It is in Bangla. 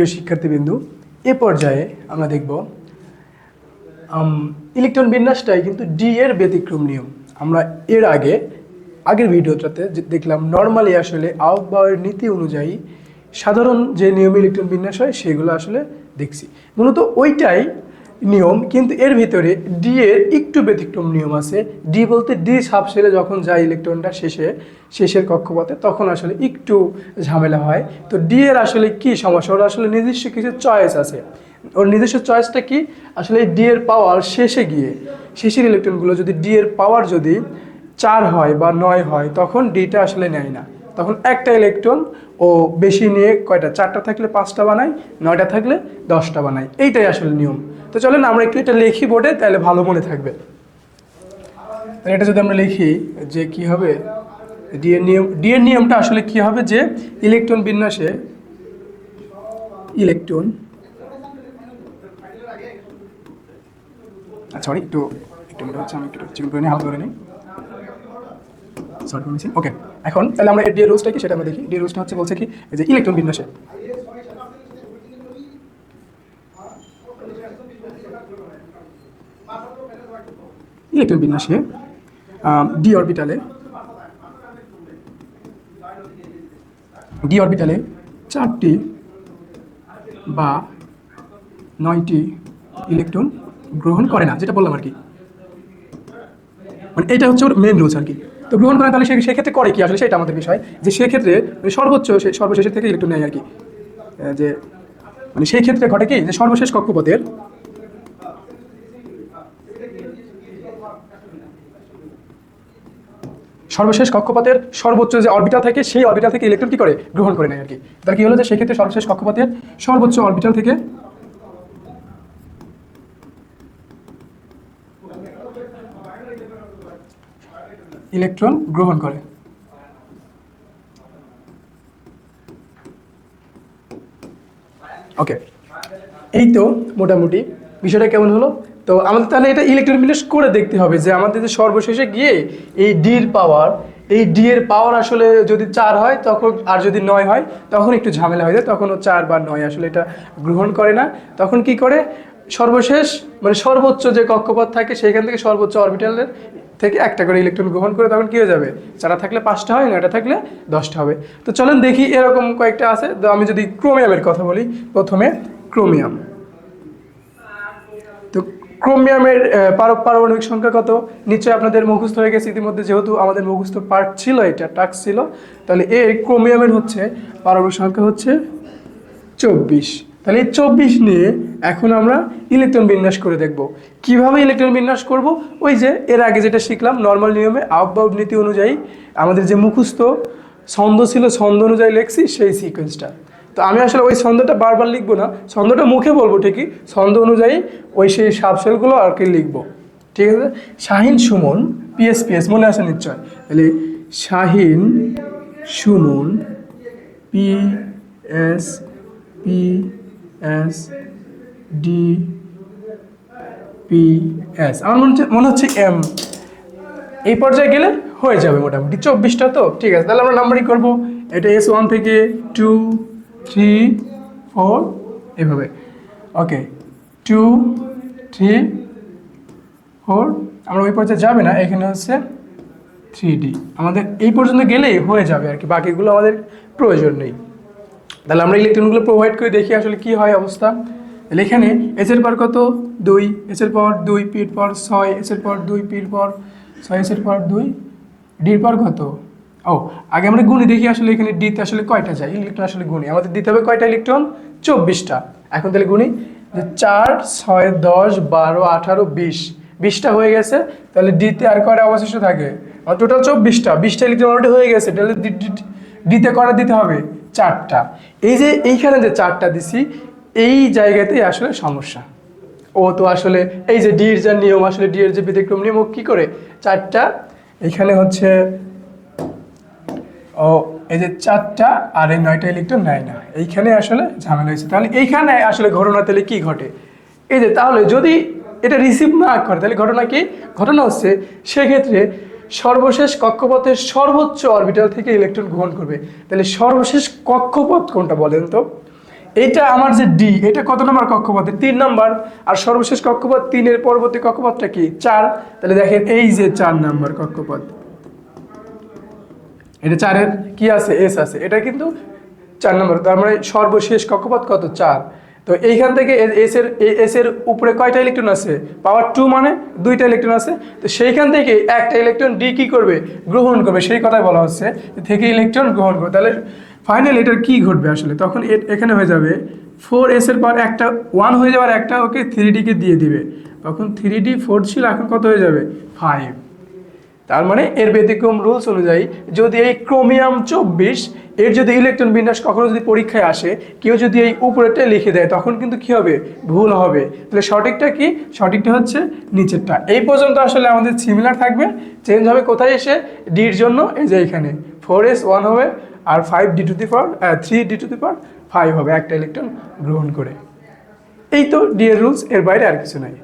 প্রিয় শিক্ষার্থীবৃন্দু, এ পর্যায়ে আমরা দেখব ইলেকট্রন বিন্যাসটাই কিন্তু ডি এর ব্যতিক্রম নিয়ম। আমরা এর আগে, আগের ভিডিওটাতে দেখলাম নর্মালি আসলে আউটবাউয়ের নীতি অনুযায়ী সাধারণ যে নিয়ম ইলেকট্রন বিন্যাস হয়, সেগুলো আসলে দেখছি। মূলত ওইটাই নিয়ম, কিন্তু এর ভিতরে ডি এর একটু ব্যতিক্রম নিয়ম আছে। ডি বলতে ডি সাবশেলে যখন যায় ইলেকট্রনটা শেষে, শেষের কক্ষপথে, তখন আসলে একটু ঝামেলা হয়। তো ডি এর আসলে কি সমস্যা? ওর আসলে নিজস্ব কিছু চয়েস আছে। ওর নিজস্ব চয়েসটা কি? আসলে ডি এর পাওয়ার শেষে গিয়ে, শেষের ইলেকট্রনগুলো যদি ডি এর পাওয়ার যদি চার হয় বা নয় হয়, তখন ডিটা আসলে নেয় না। তখন একটা ইলেকট্রন ও বেশি নিয়ে কয়টা? চারটা থাকলে পাঁচটা বানায়, নয়টা থাকলে দশটা বানায়। এইটাই আসলে নিয়ম। তো চলেন, আমরা একটু এটা লিখি বোর্ডে, তাহলে ভালো মনে থাকবে। এটা যদি আমরা লিখি যে কি হবে ডিএর নিয়ম ডিএর নিয়মটা আসলে কি হবে যে ইলেকট্রন বিন্যাসে, ইলেকট্রন আচ্ছা সরি একটু একটু মনে হচ্ছে আমি একটু চিকন করে নিই হালকা করে নিই। সরি ওকে এখন তাহলে আমরা ডি রোজটা কি সেটা আমরা দেখি। ডি রোজটা হচ্ছে বলছে কি যে ইলেকট্রন বিন্যাসে। ইলেকট্রন বিন্যাসে ডি অরবিটালে ডি অরবিটালে চারটি বা নয়টি ইলেকট্রন গ্রহণ করে না, যেটা বললাম আর কি। মানে এটা হচ্ছে ওর মেন রুলস আর কি। তো গ্রহণ করে তাহলে সেক্ষেত্রে করে কি? আসলে সেটা আমাদের বিষয়। যে সেক্ষেত্রে মানে সর্বোচ্চ সর্বশেষের থেকে ইলেকট্রন নেয় আর কি। যে মানে সেই ক্ষেত্রে ঘটে কি? যে সর্বশেষ কক্ষপথের সর্বশেষ কক্ষপথের সর্বোচ্চ যে অরবিটাল থাকে সেই অরবিটাল থেকে ইলেকট্রন কি করে গ্রহণ করে নেয় আর কি? তার কি হলো যে সেক্ষেত্রে সর্বশেষ কক্ষপথের সর্বোচ্চ অরবিটাল থেকে ইলেকট্রন গ্রহণ করে। ওকে এই তো মোটামুটি। বিষয়টা কেমন হলো? তো আমাদের তাহলে এটা ইলেকট্রন বিন্যাস করে দেখতে হবে যে আমাদের যে সর্বশেষে গিয়ে এই ডির পাওয়ার এই ডি এর পাওয়ার আসলে যদি চার হয় তখন, আর যদি নয় হয়, তখন একটু ঝামেলা হয়ে যায় তখন ও চার বা নয় আসলে এটা গ্রহণ করে না। তখন কি করে? সর্বশেষ মানে সর্বোচ্চ যে কক্ষপথ থাকে সেখান থেকে সর্বোচ্চ অরবিটালের থেকে একটা করে ইলেকট্রন গ্রহণ করে তখন কি হয়ে যাবে? চারা থাকলে পাঁচটা হয়, নয়টা থাকলে দশটা হবে। তো চলেন দেখি এরকম কয়েকটা আছে। তো আমি যদি ক্রোমিয়ামের কথা বলি, প্রথমে ক্রোমিয়াম ক্রোমিয়ামের পারমাণবিক সংখ্যা কত? নিশ্চয়ই আপনাদের মুখস্থ হয়ে গেছে ইতিমধ্যে, যেহেতু আমাদের মুখস্থ পার্ট ছিল, এটা টাক্স ছিল। তাহলে এর ক্রোমিয়ামের হচ্ছে, পারমাণবিক সংখ্যা হচ্ছে চব্বিশ। তাহলে এই চব্বিশ নিয়ে এখন আমরা ইলেকট্রন বিন্যাস করে দেখব। কীভাবে ইলেকট্রন বিন্যাস করব? ওই যে, এর আগে যেটা শিখলাম নর্মাল নিয়মে আউটবাউট নীতি অনুযায়ী আমাদের যে মুখস্থ ছন্দ ছিল, ছন্দ অনুযায়ী লেখছি, সেই সিকোয়েন্সটা তো আমি আসলে ওই ছন্দটা বারবার লিখব না, ছন্দটা মুখে বলব ঠিকই, ছন্দ অনুযায়ী ওই সেই সাবসেলগুলো আর কি লিখব। ঠিক আছে? শাহিন সুমন পিএস পিএস মনে আছে নিশ্চয়? তাহলে Shahin Suman P S P S D P S আমার মনে হচ্ছে মনে হচ্ছে এম এই পর্যায়ে গেলে হয়ে যাবে মোটামুটি। চব্বিশটা তো, ঠিক আছে? তাহলে আমরা নাম্বারিং করব। এটা এস ওয়ান থেকে টু থ্রি ফোর এভাবে। ওকে টু থ্রি ফোর আমরা ওই পর্যায়ে যাবে না, এখানে হচ্ছে থ্রি ডি আমাদের এই পর্যন্ত গেলেই হয়ে যাবে আর কি, বাকিগুলো আমাদের প্রয়োজন নেই। তাহলে আমরা ইলেকট্রনগুলো প্রোভাইড করে দেখি আসলে কি হয় অবস্থা। তাহলে এখানে এসের পর কত? দুই এসের পর দুই পির পর ছয় এসের পর দুই পির পর ছয় এসের পর দুই ডির পর কত? ও, আগে আমরা গুণি দেখি আসলে এখানে ডিতে আসলে কয়টা যায়? ইলেকট্রন আসলে গুণি। আমাদের দিতে হবে কয়টা ইলেকট্রন? চব্বিশটা। এখন তাহলে গুণি। যে চার, ছয়, দশ, বারো, আঠারো, বিশ। বিশটা হয়ে গেছে, তাহলে ডিতে আর কয়টা অবশিষ্ট থাকে? টোটাল চব্বিশটা। বিশটা ইলেকট্রন অলরেডি হয়ে গেছে, তাহলে ডি- ডি- ডিতে কটা দিতে হবে? চারটা। এই যে এইখানে যে চারটা দিছি, এই জায়গাতেই আসলে সমস্যা। ও তো আসলে এই যে ডির যে নিয়ম, আসলে ডিএর যে ব্যতিক্রম নিয়ম, ও কী করে? চারটা। এখানে হচ্ছে ও, এই যে চারটা আর এই নয়টা ইলেকট্রন নেয় না। এইখানে আসলে ঝামেলা হয়েছে। তাহলে এইখানে আসলে ঘটনা তাহলে কি ঘটে? এই যে তাহলে যদি এটা রিসিভ না করে, তাহলে ঘটনা কি? ঘটনা হচ্ছে সেক্ষেত্রে সর্বশেষ কক্ষপথের সর্বোচ্চ অরবিটাল থেকে ইলেকট্রন গ্রহণ করবে। তাহলে সর্বশেষ কক্ষপথ কোনটা বলেন তো? এইটা আমার যে ডি এটা কত নম্বর কক্ষপথে? তিন নম্বর। আর সর্বশেষ কক্ষপথ তিনের পরবর্তী কক্ষপথটা কি? চার। তাহলে দেখেন এই যে চার নম্বর কক্ষপথ। এটা চারের কি আছে? এস আছে। এটা কিন্তু চার নম্বর। তার মানে সর্বশেষ কক্ষপথ কত? চার। তো এইখান থেকে এস এর এস এর উপরে কয়টা ইলেকট্রন আছে? পাওয়ার টু মানে দুইটা ইলেকট্রন আছে। তো সেইখান থেকে একটা ইলেকট্রন ডি কি করবে? গ্রহণ করবে। সেই কথাই বলা হচ্ছে থেকে ইলেকট্রন গ্রহণ করবে। তাহলে ফাইনাল এটার কি ঘটবে আসলে? তখন এখানে হয়ে যাবে ফোর এস এর পর একটা ওয়ান হয়ে যাওয়ার একটা ওকে থ্রি ডিকে দিয়ে দিবে। তখন থ্রি ডি ফোর ছিল, এখন কত হয়ে যাবে? ফাইভ তার মানে এর ব্যতিক্রম রুলস অনুযায়ী যদি এই ক্রোমিয়াম চব্বিশ, এর যদি ইলেকট্রন বিন্যাস কখনো যদি পরীক্ষায় আসে, কেউ যদি এই উপরেরটা লিখে দেয়, তখন কিন্তু কি হবে? ভুল হবে। তাহলে সঠিকটা কি? সঠিকটা হচ্ছে নিচেরটা। এই পর্যন্ত আসলে আমাদের সিমিলার থাকবে। চেঞ্জ হবে কোথায় এসে? ডির জন্য। এই যে এখানে। ফোর এস ওয়ান হবে আর five D two the power three D two the power five হবে। একটা ইলেকট্রন গ্রহণ করে। এই তো ডি এর রুলস এর বাইরে আর কিছু নাই।